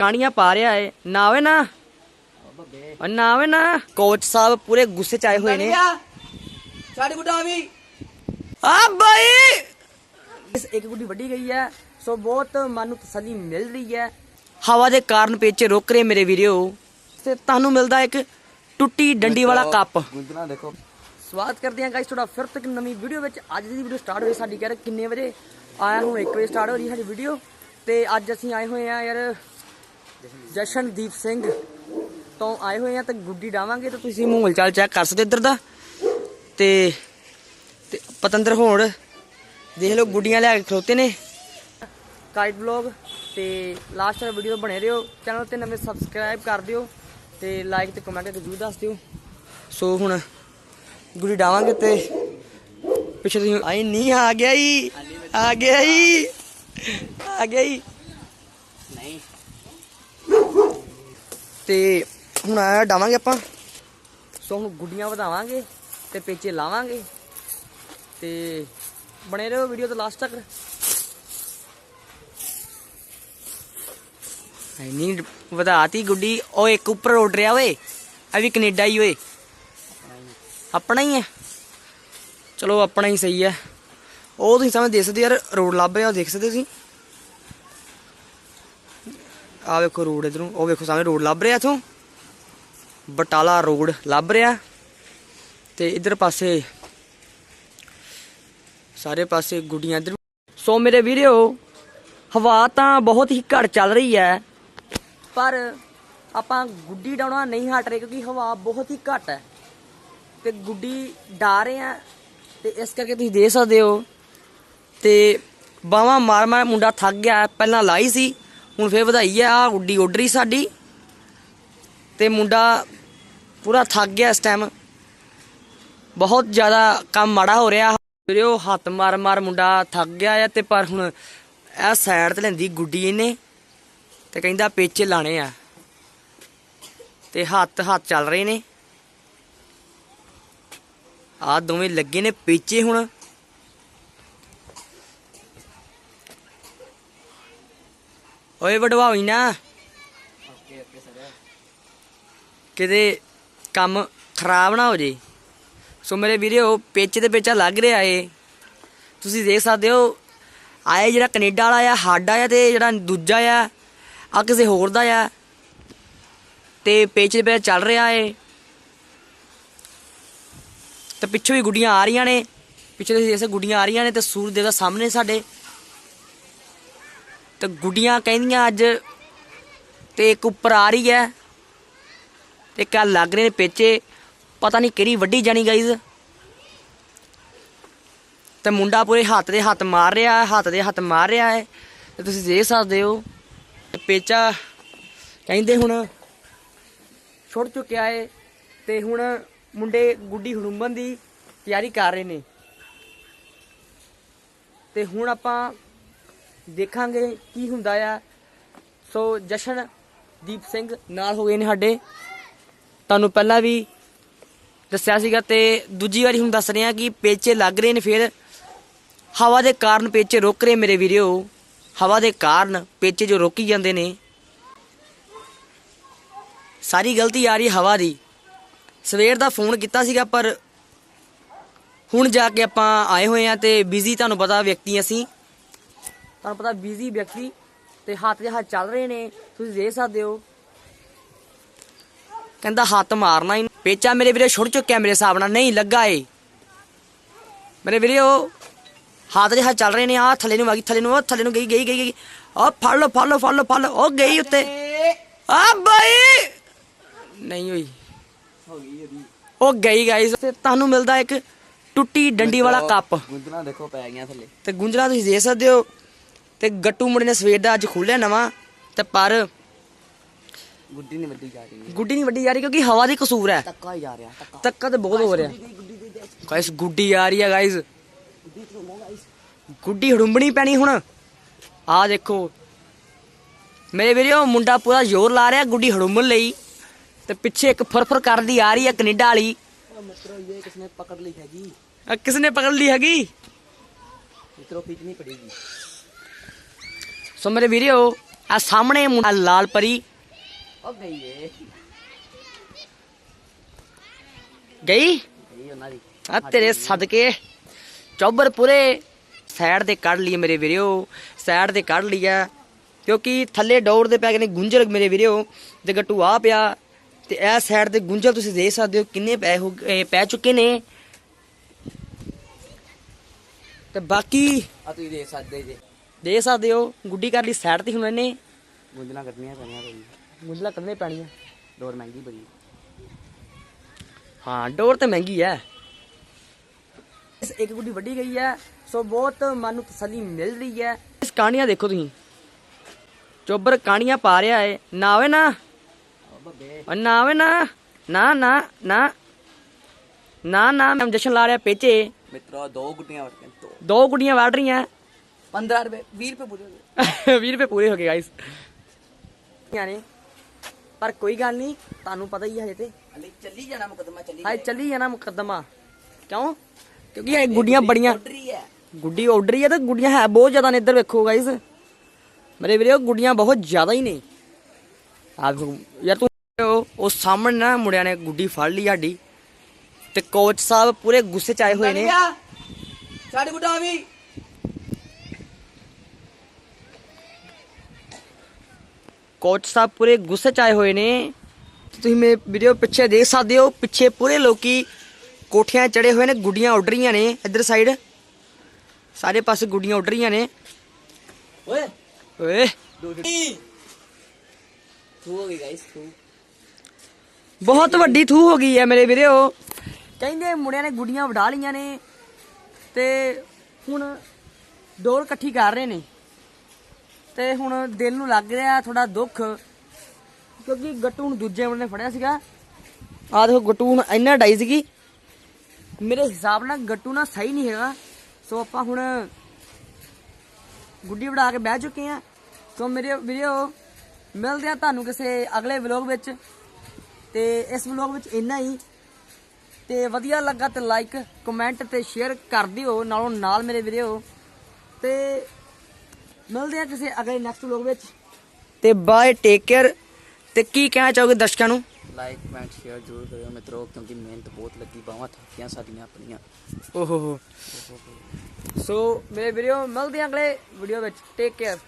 ਕਾਣੀਆਂ ਪਾ ਰਿਹਾ ਏ। ਨਾ ਆਵੇ ਨਾ। ਉਹ ਨਾ ਆਵੇ ਨਾ। ਕੋਚ ਸਾਹਿਬ ਪੂਰੇ ਗੁੱਸੇ ਚ ਆਏ ਹੋਏ ਨੇ। ਸਾਡੀ ਗੁੱਡਾ ਵੀ। ਆ ਬਾਈ! ਇਸ ਇੱਕ ਗੁੱਡੀ ਵੱਡੀ ਗਈ ਹੈ ਸੋ ਬਹੁਤ ਮਨ ਨੂੰ ਤਸੱਲੀ ਮਿਲ ਰਹੀ ਹੈ। ਹਵਾ ਦੇ ਕਾਰਨ ਪੇਚੇ ਰੁਕ ਰਹੇ ਮੇਰੇ ਵੀਰੋ। ਤੇ ਤੁਹਾਨੂੰ ਮਿਲਦਾ ਇੱਕ ਟੁੱਟੀ ਡੰਡੀ ਵਾਲਾ ਕੱਪ। ਗੁੰਦਨਾ ਦੇਖੋ। ਸਵਾਗਤ ਕਰਦੇ ਹਾਂ ਗਾਇਸ ਤੁਹਾਡਾ ਫਿਰ ਤੋਂ ਇੱਕ ਨਵੀਂ ਵੀਡੀਓ ਵਿੱਚ। ਅੱਜ ਦੀ ਵੀਡੀਓ ਸਟਾਰਟ ਹੋਈ ਸਾਡੀ ਕਹਿ ਕਿੰਨੇ ਵਜੇ? ਆਇਆ ਹੁਣ 1 ਵਜੇ ਸਟਾਰਟ ਹੋ ਰਹੀ ਸਾਡੀ ਵੀਡੀਓ। ਤੇ ਅੱਜ ਅਸੀਂ ਆਏ ਹੋਏ ਆ ਯਾਰ ਜਸ਼ਨਦੀਪ ਸਿੰਘ ਤੋਂ ਆਏ ਹੋਏ ਆ ਤੇ ਗੁੱਡੀ ਡਾਵਾਂਗੇ ਤਾਂ ਤੁਸੀਂ ਮਾਹੌਲ ਚਾਲ ਚੈੱਕ ਕਰ ਸਕਦੇ ਇੱਧਰ ਦਾ। ਤੇ ਤੇ ਪਤੰਦਰ ਹੋਣ। ਦੇਖ ਲਓ ਗੁੱਡੀਆਂ ਲੈ ਕੇ ਖਲੋਤੇ ਨੇ। ਕਾਈਟ ਵਲੌਗ ਤੇ ਲਾਸਟ ਵਾਲੀ ਵੀਡੀਓ ਬਣੇ ਰਹੋ। ਚੈਨਲ ਤੇ ਨਵੇਂ ਸਬਸਕ੍ਰਾਈਬ ਕਰ ਦਿਓ ਤੇ ਲਾਈਕ ਤੇ ਕਮੈਂਟ ਜ਼ਰੂਰ ਦੱਸ ਦਿਓ। ਸੋ ਹੁਣ ਗੁੱਡੀ ਡਾਵਾਂਗੇ ਤੇ ਪਿੱਛੇ ਤੁਸੀਂ ਆਈ ਨਹੀਂ ਆ ਗਿਆ ਹੀ ਆ ਗਿਆ ਹੀ ਆ ਗਿਆ ਹੀ ਨਹੀਂ। ਤੇ ਹੁਣ ਆ ਡਾਵਾਂਗੇ ਆਪਾਂ। ਸੋ ਹੁਣ ਗੁੱਡੀਆਂ ਵਧਾਵਾਂਗੇ ਤੇ ਪੇਚੇ ਲਾਵਾਂਗੇ। ਤੇ ਬਣੇ ਰਹੋ ਵੀਡੀਓ ਤੋਂ ਲਾਸਟ ਤੱਕ। ਐ ਨਹੀਂ ਵਧਾਤੀ ਗੁੱਡੀ, ਉਹ ਇੱਕ ਉੱਪਰ ਉੱਡ ਰਿਹਾ ਓਏ। ਇਹ ਵੀ ਕੈਨੇਡਾ ਹੀ ਓਏ। ਆਪਣਾ ਹੀ ਹੈ। ਚਲੋ ਆਪਣਾ ਹੀ ਸਹੀ ਹੈ। ਉਹ ਤੁਸੀਂ ਸਮਝ ਦੇਖ ਸਕਦੇ ਯਾਰ, ਰੋਡ ਲੱਭ ਰਿਹਾ ਉਹ ਦੇਖ ਸਕਦੇ ਤੁਸੀਂ? ਆ ਵੇਖੋ ਰੋਡ ਇਧਰੋਂ, ਉਹ ਵੇਖੋ ਸਾਹਮਣੇ ਰੋਡ ਲੱਭ ਰਿਹਾ ਇਥੋਂ। ਬਟਾਲਾ ਰੋਡ ਲੱਭ ਰਿਹਾ। ਤੇ ਇਧਰ ਪਾਸੇ ਸਾਰੇ ਪਾਸੇ ਗੁੱਡੀਆਂ ਇਧਰ ਸੋ ਮੇਰੇ ਵੀਰੋ, ਹਵਾ ਤਾਂ ਬਹੁਤ ਹੀ ਘੱਟ ਚੱਲ ਰਹੀ ਹੈ, ਪਰ ਆਪਾਂ ਗੁੱਡੀ ਡਾਉਣਾ ਨਹੀਂ ਹਟ ਰਹੇ ਕਿਉਂਕਿ ਹਵਾ ਬਹੁਤ ਹੀ ਘੱਟ ਹੈ। ਤੇ ਗੁੱਡੀ ਡਾ ਰਹੇ ਆ ਤੇ ਇਸ ਕਰਕੇ ਤੁਸੀਂ ਦੇਖ ਸਕਦੇ ਹੋ। ਤੇ ਬਾਵਾ ਮਾਰ ਮਾਰ ਮੁੰਡਾ ਥੱਕ ਗਿਆ, ਪਹਿਲਾਂ ਲਾਈ ਸੀ। ਹੁਣ ਫੇਰ ਵਧਾਈ ਆ ਆ ਗੁੱਡੀ ਉੱਡ ਰਹੀ ਸਾਡੀ। ਤੇ ਮੁੰਡਾ ਪੂਰਾ ਥੱਕ ਗਿਆ ਇਸ ਟਾਈਮ ਬਹੁਤ ਜ਼ਿਆਦਾ ਕੰਮ ਮਾੜਾ ਹੋ ਰਿਹਾ। ਵੀਰੇ ਉਹ ਹੱਥ ਮਾਰ ਮਾਰ ਮੁੰਡਾ ਥੱਕ ਗਿਆ ਆ ਤੇ ਪਰ ਹੁਣ ਇਹ ਸਾਈਡ ਤੇ ਲੈਂਦੀ ਗੁੱਡੀ ਇਹਨੇ ਤੇ ਕਹਿੰਦਾ ਪੇਚੇ ਲਾਣੇ ਆ। ਤੇ ਹੱਥ ਹੱਥ ਚੱਲ ਰਹੇ ਨੇ। ਆ ਦੋਵੇਂ ਲੱਗੇ ਨੇ ਪੇਚੇ ਹੁਣ। ਓਏ ਵਡਵਾਈ ਨਾ। ਓਕੇ ਓਕੇ ਸਰ ਕਿਤੇ ਕੰਮ ਖਰਾਬ ਨਾ ਹੋ ਜੇ। ਸੋ ਮੇਰੇ ਵੀਰੋ ਪੇਚੇ ਤੇ ਪੇਚਾ ਲੱਗ ਰਿਹਾ ਏ। ਤੁਸੀਂ ਦੇਖ ਸਕਦੇ ਹੋ ਆਏ ਜਿਹੜਾ ਕੈਨੇਡਾ ਵਾਲਾ ਆ ਸਾਡਾ ਆ ਤੇ ਜਿਹੜਾ ਦੂਜਾ ਆ ਆ ਕਿਸੇ ਹੋਰ ਦਾ ਆ। ਤੇ ਪੇਚ ਤੇ ਪੇਚਾ ਚੱਲ ਰਿਹਾ ਏ। ਤੇ ਪਿੱਛੋਂ ਵੀ ਗੁੱਡੀਆਂ ਆ ਰਹੀਆਂ ਨੇ। ਪਿੱਛੇ ਤੁਸੀਂ ਦੇਖ ਸਕਦੇ ਗੁੱਡੀਆਂ ਆ ਰਹੀਆਂ ਨੇ ਤੇ ਸੂਰਜ ਦੇਵਤਾ ਸਾਹਮਣੇ ਸਾਡੇ। ਤੇ ਗੁੱਡੀਆਂ ਕਹਿੰਦੀਆਂ ਅੱਜ ਤੇ ਇੱਕ ਉੱਪਰ ਆ ਰਹੀ ਹੈ। ਤੇ ਕਾ ਲੱਗ ਰਹੇ ਨੇ ਪੇਚੇ। ਪਤਾ ਨਹੀਂ ਕਿਹੜੀ ਵੱਡੀ ਜਾਣੀ ਗਾਈਜ਼ ਤੇ ਮੁੰਡਾ ਪੂਰੇ ਹੱਥ ਦੇ ਹੱਥ ਮਾਰ ਰਿਹਾ ਹੈ, ਹੱਥ ਦੇ ਹੱਥ ਮਾਰ ਰਿਹਾ ਹੈ। ਤੇ ਤੁਸੀਂ ਦੇਖ ਸਕਦੇ ਹੋ, ਪੇਚਾ ਕਹਿੰਦੇ ਹੁਣ ਛੁੱਟ ਚੁੱਕਿਆ ਹੈ ਤੇ ਹੁਣ ਮੁੰਡੇ ਗੁੱਡੀ ਹੜੁੰਬਣ ਦੀ ਤਿਆਰੀ ਕਰ ਰਹੇ ਨੇ। ਤੇ ਹੁਣ ਆਪਾਂ ਦੇਖਾਂਗੇ ਕੀ ਹੁੰਦਾ ਆ। ਸੋ ਜਸ਼ਨਦੀਪ ਸਿੰਘ ਨਾਲ ਹੋ ਗਏ ਨੇ ਸਾਡੇ। ਤੁਹਾਨੂੰ ਪਹਿਲਾਂ ਵੀ ਦੱਸਿਆ ਸੀਗਾ ਤੇ ਦੂਜੀ ਵਾਰੀ ਹੁਣ ਦੱਸ ਰਹੇ ਹਾਂ ਕਿ ਪੇਚੇ ਲੱਗ ਰਹੇ ਨੇ ਫਿਰ। ਹਵਾ ਦੇ ਕਾਰਨ ਪੇਚੇ ਰੁਕ ਰਹੇ ਮੇਰੇ ਵੀਰੋ। ਹਵਾ ਦੇ ਕਾਰਨ ਪੇਚੇ ਜੋ ਰੋਕੀ ਜਾਂਦੇ ਨੇ। ਸਾਰੀ ਗਲਤੀ ਆ ਰਹੀ ਹਵਾ ਦੀ। ਸਵੇਰ ਦਾ ਫੋਨ ਕੀਤਾ ਸੀਗਾ ਪਰ ਹੁਣ ਜਾ ਕੇ ਆਪਾਂ ਆਏ ਹੋਏ ਆ ਤੇ ਬਿਜ਼ੀ ਤੁਹਾਨੂੰ ਪਤਾ ਵਿਅਕਤੀ ਅਸੀਂ। ਤੁਹਾਨੂੰ ਪਤਾ ਬਿਜ਼ੀ ਵਿਅਕਤੀ ਤੇ ਹੱਥ ਦੇ ਹੱਥ ਚੱਲ ਰਹੇ ਨੇ ਤੁਸੀਂ ਦੇਖ ਸਕਦੇ ਹੋ। ਕਹਿੰਦਾ ਹੱਥ ਮਾਰਨਾ ਹੀ ਪੇਚਾ ਮੇਰੇ ਵੀਰੇ ਛੁੱਟ ਚੁੱਕਿਆ ਮੇਰੇ ਹਿਸਾਬ ਨਾਲ ਨਹੀਂ ਲੱਗਾ ਏ। ਮੇਰੇ ਵੀਰੇ ਉਹ ਹੱਥ ਦੇ ਹੱਥ ਚੱਲ ਰਹੇ ਨੇ ਆ ਥੱਲੇ ਨੂੰ ਆ ਗਈ ਥੱਲੇ ਨੂੰ ਉਹ ਥੱਲੇ ਨੂੰ ਗਈ ਗਈ ਗਈ ਆ ਫੜ ਲਓ ਫੜ ਲਓ ਫੜ ਲਓ ਫੜ ਲਓ ਉਹ ਗਈ ਉੱਤੇ। ਆ ਬਾਈ! ਨਹੀਂ ਹੋਈ। ਹੋ ਗਈ ਇਹਦੀ ਉਹ ਗਈ ਗਾਈਸ ਤੇ ਤੁਹਾਨੂੰ ਮਿਲਦਾ ਇੱਕ ਟੁੱਟੀ ਡੰਡੀ ਵਾਲਾ ਕੱਪ। ਗੁੰਦਨਾ ਦੇਖੋ ਪੈ ਗਿਆ ਥੱਲੇ। ਤੇ ਗੁੰਜਲਾ ਤੁਸੀਂ ਦੇਖ ਸਕਦੇ ਹੋ। ਤੇ ਗੱਟੂ ਮੁੰਡੇ ਨੇ ਸਵੇਰ ਦਾ ਅੱਜ ਖੋਲਿਆ ਨਵਾਂ ਤੇ ਪਰ ਗੁੱਡੀ ਨਹੀਂ ਵੱਡੀ ਜਾ ਰਹੀ। ਗੁੱਡੀ ਨਹੀਂ ਵੱਡੀ ਜਾ ਰਹੀ ਕਿਉਂਕਿ ਹਵਾ ਦੀ ਕਸੂਰ ਹੈ। ਤੱਕਾ ਹੀ ਜਾ ਰਿਹਾ ਤੱਕਾ ਤੱਕਾ ਤੇ ਬਹੁਤ ਹੋ ਰਿਹਾ। ਗਾਇਸ ਗੁੱਡੀ ਆ ਰਹੀ ਹੈ ਗਾਇਸ। ਗੁੱਡੀ ਹੜੁੰਬਣੀ ਪੈਣੀ ਹੁਣ। ਆ ਦੇਖੋ। ਮੇਰੇ ਵੀਰੋ ਮੁੰਡਾ ਪੂਰਾ ਜ਼ੋਰ ਲਾ ਰਿਹਾ ਗੁੱਡੀ ਹੜੁੰਬਣ ਲਈ। ਤੇ ਪਿੱਛੇ ਇੱਕ ਫਰਫਰ ਕਰਦੀ ਆ ਰਹੀ ਹੈ ਕੈਨੇਡਾ ਵਾਲੀ। ਮਤਲਬ ਇਹ ਕਿਸਨੇ ਪਕੜ ਲਈ ਹੈਗੀ। ਅਹ ਕਿਸ ਨੇ ਪਕੜ ਲਈ ਹੈਗੀ। ਮਿੱਤਰੋ ਖਿੱਚਣੀ ਪੜੇਗੀ। ਸੋ ਮੇਰੇ ਵੀਰੋ ਆ ਸਾਹਮਣੇ ਮੁੰਡਾ ਲਾਲ ਪਰੀ। ਉਹ ਗਈ ਏ। ਗਈ? ਗਈ ਉਹਨਾਂ ਦੀ। ਆ ਤੇਰੇ ਸਦਕੇ ਚੌਬਰ ਪੂਰੇ ਸਾਈਡ ਤੇ ਕੱਢ ਲਈ ਮੇਰੇ ਵੀਰਿਓ ਸਾਈਡ ਤੇ ਕੱਢ ਲਿਆ ਕਿਉਂਕਿ ਥੱਲੇ ਡੋਰ ਦੇ ਪੈ ਗਏ ਨੇ ਗੁੰਝਲ ਮੇਰੇ ਵੀਰਿਓ ਤੇ ਗੱਟੂ ਆ ਪਿਆ ਤੇ ਇਹ ਸਾਈਡ ਤੇ ਗੁੰਝਲ ਤੁਸੀਂ ਦੇਖ ਸਕਦੇ ਹੋ ਕਿੰਨੇ ਪੈ ਹੋ ਪੈ ਚੁੱਕੇ ਨੇ। ਤੇ ਬਾਕੀ ਆ ਤੁਸੀਂ ਦੇਖ ਸਕਦੇ ਜੇ। ਦੇਖ ਸਕਦੇ ਹੋ। ਗੁੱਡੀ ਕਰ ਲਈ ਸਾਈਡ ਤੇ ਹੁਣ ਇਹਨੇ ਗੁੰਜਣਾ ਕੱਢਣੀਆਂ ਪੈਣੀਆਂ ਭਾਈ। ਗੁੰਝਲਾ ਕੱਢਣੇ ਪੈਣੀਆਂ। ਡੋਰ ਮਹਿੰਗੀ ਬੜੀ ਹਾਂ ਡੋਰ ਤੇ ਮਹਿੰਗੀ ਹੈ ਇਸ ਇੱਕ ਗੁੱਡੀ ਵੱਡੀ ਗਈ ਹੈ ਸੋ ਬਹੁਤ ਮਨ ਨੂੰ ਤਸੱਲੀ ਮਿਲ ਰਹੀ ਹੈ ਇਸ ਕਹਾਣੀਆਂ ਦੇਖੋ ਤੁਸੀਂ। ਚੋਬਰ ਕਹਾਣੀਆਂ ਪਾ ਰਿਹਾ ਏ। ਨਾ ਆਵੇ ਨਾ। ਉਹ ਨਾ ਆਵੇ ਨਾ। ਨਾ ਨਾ ਨਾ। ਨਾ ਨਾ। ਮੈਂ ਜਸ਼ਨ ਲਾ ਰਿਹਾ ਪੇਚੇ। ਮਿੱਤਰੋ ਦੋ ਗੁੱਡੀਆਂ ਵੜ ਰਹੀਆਂ। 15 ਰੁਪਏ 20 ਰੁਪਏ ਪੂਰੇ ਹੋ ਗਏ 20 ਰੁਪਏ ਪੂਰੇ ਹੋ ਗਏ ਗਾਇਸ ਨੇ ਪਰ ਕੋਈ ਗੱਲ ਨਹੀਂ ਤੁਹਾਨੂੰ ਪਤਾ ਹੀ ਹੈ ਹਜੇ ਤੇ ਹਲੇ ਚੱਲੀ ਜਾਣਾ ਮੁਕਦਮਾ ਚੱਲੀ ਹਾਏ ਚੱਲੀ ਜਾਣਾ ਮੁਕੱਦਮਾ ਕਿਉਂ ਕਿਉਂਕਿ ਇਹ ਗੁੱਡੀਆਂ ਬੜੀਆਂ ਹੈ ਗੁੱਡੀ ਆਰਡਰ ਹੀ ਆ ਤੇ ਗੁੱਡੀਆਂ ਹੈ ਬਹੁਤ ਜ਼ਿਆਦਾ ਨੇ ਇੱਧਰ ਵੇਖੋ ਗਾਇਸ ਮੇਰੇ ਵੀਰੇ ਗੁੱਡੀਆਂ ਬਹੁਤ ਜ਼ਿਆਦਾ ਹੀ ਨੇ ਆ ਵੇਖੋ, ਯਾਰ ਤੂੰ ਉਹ- ਉਹ ਸਾਹਮਣੇ ਨਾ ਮੁੰਡਿਆਂ ਨੇ ਗੁੱਡੀ ਫੜ ਲਈ ਸਾਡੀ ਤੇ ਕੋਚ ਸਾਹਿਬ ਪੂਰੇ ਗੁੱਸੇ ਚ ਆਏ ਹੋਏ ਨੇ ਸਾਡੀ ਗੁੱਡਾ ਵੀ ਕੋਚ ਸਾਹਿਬ ਪੂਰੇ ਗੁੱਸੇ ਚ ਆਏ ਹੋਏ ਨੇ। ਤੁਸੀਂ ਮੇਰੇ ਵੀਡੀਓ ਪਿੱਛੇ ਦੇਖ ਸਕਦੇ ਹੋ ਪਿੱਛੇ ਪੂਰੇ ਲੋਕੀ ਕੋਠਿਆਂ ਚੜੇ ਹੋਏ ਨੇ ਗੁੱਡੀਆਂ ਉੱਡ ਰਹੀਆਂ ਨੇ ਇੱਧਰ ਸਾਈਡ ਸਾਰੇ ਪਾਸੇ ਗੁੱਡੀਆਂ ਉੱਡ ਰਹੀਆਂ ਨੇ। ਓਏ ਓਏ। ਹੋ ਗਈ ਗਾਇਸ ਬਹੁਤ ਵੱਡੀ ਥੂ ਹੋ ਗਈ ਹੈ ਮੇਰੇ ਵੀਰੇ। ਕਹਿੰਦੇ ਮੁੰਡਿਆਂ ਨੇ ਗੁੱਡੀਆਂ ਵਢਾ ਲੀਆਂ ਨੇ ਤੇ ਹੁਣ ਡੋਰ ਇਕੱਠੀ ਕਰ ਰਹੇ ਨੇ। ਤੇ ਹੁਣ ਦਿਲ ਨੂੰ ਲੱਗ ਰਿਹਾ ਥੋੜਾ ਦੁੱਖ, ਕਿਉਂਕਿ ਗੱਟੂ ਨੂੰ ਦੂਜੇ ਮੁੰਡੇ ਨੇ ਫੜਿਆ ਸੀਗਾ। ਆਹ ਦੇਖੋ ਗੱਟੂ ਹੁਣ ਇੰਨਾ ਡਾਈ ਸੀਗੀ। ਮੇਰੇ ਹਿਸਾਬ ਨਾਲ ਗੱਟੂ ਨਾ ਸਹੀ ਨਹੀਂ ਹੈਗਾ। ਸੋ ਆਪਾਂ ਹੁਣ ਗੁੱਡੀ ਵੜਾ ਕੇ ਬਹਿ ਚੁੱਕੇ ਆ ਸੋ ਮੇਰੇ ਵੀਡੀਓ ਮਿਲਦੇ ਆ ਤੁਹਾਨੂੰ ਕਿਸੇ ਅਗਲੇ ਵਲੌਗ ਵਿੱਚ। ਤੇ ਇਸ ਵਲੌਗ ਵਿੱਚ ਇੰਨਾ ਹੀ। ਤੇ ਵਧੀਆ ਲੱਗਾ ਤੇ ਲਾਈਕ ਕਮੈਂਟ ਤੇ ਸ਼ੇਅਰ ਕਰ ਦਿਓ। ਨਾਲੋਂ ਨਾਲ ਮੇਰੇ ਵੀਡੀਓ ਤੇ ਮਿਲਦੇ ਆ ਕਿਸੇ ਅਗਲੇ ਨੈਕਸਟ ਵਲੌਗ ਵਿੱਚ। ਤੇ ਬਾਏ ਟੇਕ ਕੇਅਰ ਤੇ ਕੀ ਕਹਿਣਾ ਚਾਹੋਗੇ ਦਰਸ਼ਕਾਂ ਨੂੰ? ਲਾਈਕ ਕਮੈਂਟ ਸ਼ੇਅਰ ਜ਼ਰੂਰ ਕਰਿਓ ਮਿੱਤਰੋ ਕਿਉਂਕਿ ਮਿਹਨਤ ਬਹੁਤ ਲੱਗੀ ਬਾਹਾਂ ਥੱਕੀਆਂ ਸਾਡੀਆਂ ਆਪਣੀਆਂ। ਓਹੋ ਹੋ। ਸੋ ਮੇਰੇ ਵੀਡੀਓ ਮਿਲਦੇ ਆ ਅਗਲੇ ਵੀਡੀਓ ਵਿੱਚ। Take care